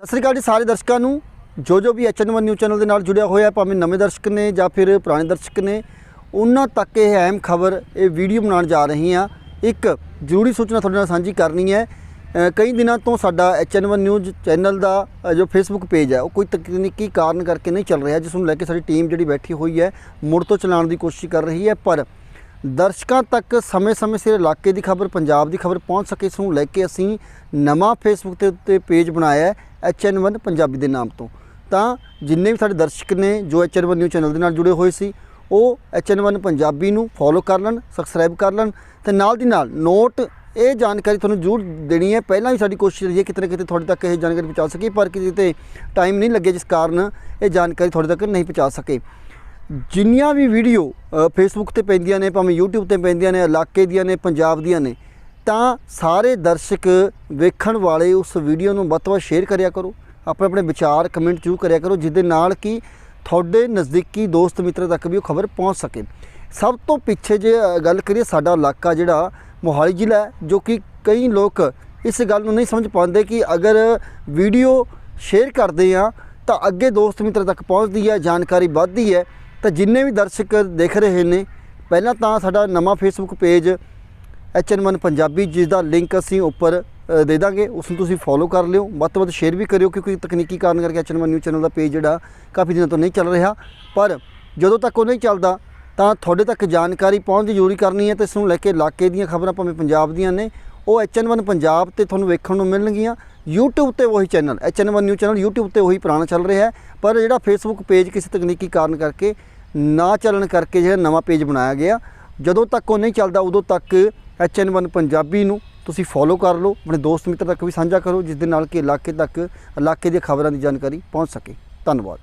ਸਤਿ ਸ੍ਰੀ ਅਕਾਲ ਜੀ ਸਾਰੇ ਦਰਸ਼ਕਾਂ ਨੂੰ। ਜੋ ਜੋ ਵੀ ਐਚਐਨ1 ਨਿਊਜ਼ ਚੈਨਲ ਦੇ ਨਾਲ ਜੁੜਿਆ ਹੋਇਆ ਭਾਵੇਂ ਨਵੇਂ ਦਰਸ਼ਕ ਨੇ ਜਾਂ ਫਿਰ ਪੁਰਾਣੇ ਦਰਸ਼ਕ ਨੇ, ਉਹਨਾਂ ਤੱਕ ਇਹ ਅਹਿਮ ਖਬਰ, ਇਹ ਵੀਡੀਓ ਬਣਾਉਣ ਜਾ ਰਹੀ ਹਾਂ। ਇੱਕ ਜ਼ਰੂਰੀ ਸੂਚਨਾ ਤੁਹਾਡੇ ਨਾਲ ਸਾਂਝੀ ਕਰਨੀ ਹੈ। ਕਈ ਦਿਨਾਂ ਤੋਂ ਸਾਡਾ ਐਚਐਨ1 ਨਿਊਜ਼ ਚੈਨਲ ਦਾ ਜੋ ਫੇਸਬੁੱਕ ਪੇਜ ਹੈ, ਉਹ ਕੋਈ ਤਕਨੀਕੀ ਕਾਰਨ ਕਰਕੇ ਨਹੀਂ ਚੱਲ ਰਿਹਾ। ਜਿਸ ਨੂੰ ਲੈ ਕੇ ਸਾਡੀ ਟੀਮ ਜਿਹੜੀ ਬੈਠੀ ਹੋਈ ਹੈ, ਮੁੜ ਤੋਂ ਚਲਾਉਣ ਦੀ ਕੋਸ਼ਿਸ਼ ਕਰ ਰਹੀ ਹੈ। ਪਰ ਦਰਸ਼ਕਾਂ ਤੱਕ ਸਮੇਂ-ਸਮੇਂ ਸਿਰ ਇਲਾਕੇ ਦੀ ਖਬਰ, ਪੰਜਾਬ ਦੀ ਖਬਰ ਪਹੁੰਚ ਸਕੇ, ਇਸ ਨੂੰ ਲੈ ਕੇ ਅਸੀਂ ਨਵਾਂ ਫੇਸਬੁੱਕ ਤੇ ਉੱਤੇ ਪੇਜ ਬਣਾਇਆ ਹੈ। HN1 ਪੰਜਾਬੀ ਦੇ ਨਾਮ ਤੋਂ। ਤਾਂ ਜਿੰਨੇ ਵੀ ਸਾਡੇ ਦਰਸ਼ਕ ਨੇ ਜੋ HN1 ਨਿਊਜ਼ ਚੈਨਲ ਦੇ ਨਾਲ ਜੁੜੇ ਹੋਏ ਸੀ, ਉਹ HN1 ਪੰਜਾਬੀ ਨੂੰ ਫੋਲੋ ਕਰ ਲੈਣ ਸਬਸਕ੍ਰਾਈਬ ਕਰ ਲੈਣ ਤੇ ਨਾਲ ਦੀ ਨਾਲ ਨੋਟ ਇਹ ਜਾਣਕਾਰੀ ਤੁਹਾਨੂੰ ਜ਼ਰੂਰ ਦੇਣੀ ਹੈ। ਪਹਿਲਾਂ ਵੀ ਸਾਡੀ ਕੋਸ਼ਿਸ਼ ਰਹੀ ਹੈ ਕਿਤੇ ਨਾ ਕਿਤੇ ਤੁਹਾਡੇ ਤੱਕ ਇਹ ਜਾਣਕਾਰੀ ਪਹੁੰਚਾ ਸਕੀਏ, ਪਰ ਕਿਤੇ ਤੇ ਟਾਈਮ ਨਹੀਂ ਲੱਗੇ ਜਿਸ ਕਾਰਨ ਇਹ ਜਾਣਕਾਰੀ ਤੁਹਾਡੇ ਤੱਕ ਨਹੀਂ ਪਹੁੰਚਾ ਸਕੇ। ਜਿੰਨੀਆਂ ਵੀ ਵੀਡੀਓ ਫੇਸਬੁੱਕ ਤੇ ਪੈਂਦੀਆਂ ਨੇ, ਭਾਵੇਂ YouTube ਤੇ ਪੈਂਦੀਆਂ ਨੇ, ਇਲਾਕੇ ਦੀਆਂ ਨੇ, ਪੰਜਾਬ ਦੀਆਂ ਨੇ ਤਾਂ ਸਾਰੇ ਦਰਸ਼ਕ ਵੇਖਣ ਵਾਲੇ ਉਸ ਵੀਡੀਓ ਨੂੰ ਵੱਧ ਤੋਂ ਵੱਧ ਸ਼ੇਅਰ ਕਰਿਆ ਕਰੋ। ਆਪਣੇ ਆਪਣੇ ਵਿਚਾਰ ਕਮੈਂਟ ਜ਼ਰੂਰ ਕਰਿਆ ਕਰੋ ਜਿਸ ਦੇ ਨਾਲ ਕਿ ਤੁਹਾਡੇ ਨਜ਼ਦੀਕੀ ਦੋਸਤ ਮਿੱਤਰ ਤੱਕ ਵੀ ਉਹ ਖਬਰ ਪਹੁੰਚ ਸਕੇ। ਸਭ ਤੋਂ ਪਿੱਛੇ ਜੇ ਗੱਲ ਕਰੀਏ ਸਾਡਾ ਇਲਾਕਾ ਜਿਹੜਾ, ਮੋਹਾਲੀ ਜ਼ਿਲ੍ਹਾ ਹੈ, ਜੋ ਕਿ ਕਈ ਲੋਕ ਇਸ ਗੱਲ ਨੂੰ ਨਹੀਂ ਸਮਝ ਪਾਉਂਦੇ ਕਿ ਅਗਰ ਵੀਡੀਓ ਸ਼ੇਅਰ ਕਰਦੇ ਆ ਤਾਂ ਅੱਗੇ ਦੋਸਤ ਮਿੱਤਰ ਤੱਕ ਪਹੁੰਚਦੀ ਹੈ, ਜਾਣਕਾਰੀ ਵੱਧਦੀ ਹੈ। ਤਾਂ ਜਿੰਨੇ ਵੀ ਦਰਸ਼ਕ ਦੇਖ ਰਹੇ ਨੇ, ਪਹਿਲਾਂ ਤਾਂ ਸਾਡਾ ਨਵਾਂ ਫੇਸਬੁੱਕ ਪੇਜ HN1 ਪੰਜਾਬੀ, ਜਿਸ ਦਾ ਲਿੰਕ ਅਸੀਂ ਉੱਪਰ ਦੇ ਦਾਂਗੇ ਉਸ ਨੂੰ ਤੁਸੀਂ ਫੋਲੋ ਕਰ ਲਿਓ। ਵੱਧ ਤੋਂ ਵੱਧ ਸ਼ੇਅਰ ਵੀ ਕਰਿਓ, ਕਿਉਂਕਿ ਤਕਨੀਕੀ ਕਾਰਨ ਕਰਕੇ HN1 ਨਿਊਜ਼ ਚੈਨਲ ਦਾ ਪੇਜ ਜਿਹੜਾ ਕਾਫੀ ਦਿਨਾਂ ਤੋਂ ਨਹੀਂ ਚੱਲ ਰਿਹਾ। ਪਰ ਜਦੋਂ ਤੱਕ ਉਹ ਨਹੀਂ ਚੱਲਦਾ, ਤਾਂ ਤੁਹਾਡੇ ਤੱਕ ਜਾਣਕਾਰੀ ਪਹੁੰਚ ਜ਼ਰੂਰੀ ਕਰਨੀ ਹੈ ਤੇ ਇਸ ਨੂੰ ਲੈ ਕੇ ਇਲਾਕੇ ਦੀਆਂ ਖਬਰਾਂ ਭਾਵੇਂ ਪੰਜਾਬ ਦੀਆਂ ਨੇ। ਉਹ HN1 ਪੰਜਾਬ ਤੇ ਤੁਹਾਨੂੰ ਵੇਖਣ ਨੂੰ ਮਿਲਣਗੀਆਂ। YouTube ਤੇ ਉਹੀ channel HN1 news channel YouTube ਤੇ ਉਹੀ ਪੁਰਾਣਾ ਚੱਲ ਰਿਹਾ ਹੈ। ਪਰ ਜਿਹੜਾ Facebook ਪੇਜ ਕਿਸੇ ਤਕਨੀਕੀ ਕਾਰਨ ਕਰਕੇ ਨਾ ਚੱਲਣ ਕਰਕੇ ਜਿਹੜਾ ਨਵਾਂ ਪੇਜ ਬਣਾਇਆ ਗਿਆ, ਜਦੋਂ ਤੱਕ ਉਹ ਨਹੀਂ ਚੱਲਦਾ, ਉਦੋਂ ਤੱਕ HN1 ਪੰਜਾਬੀ ਨੂੰ ਤੁਸੀਂ ਫੋਲੋ ਕਰ ਲਓ, ਆਪਣੇ ਦੋਸਤ ਮਿੱਤਰ ਤੱਕ ਵੀ ਸਾਂਝਾ ਕਰੋ, ਜਿਸ ਦੇ ਨਾਲ ਕਿ ਇਲਾਕੇ ਤੱਕ, ਇਲਾਕੇ ਦੀਆਂ ਖਬਰਾਂ ਦੀ ਜਾਣਕਾਰੀ ਪਹੁੰਚ ਸਕੇ। ਧੰਨਵਾਦ।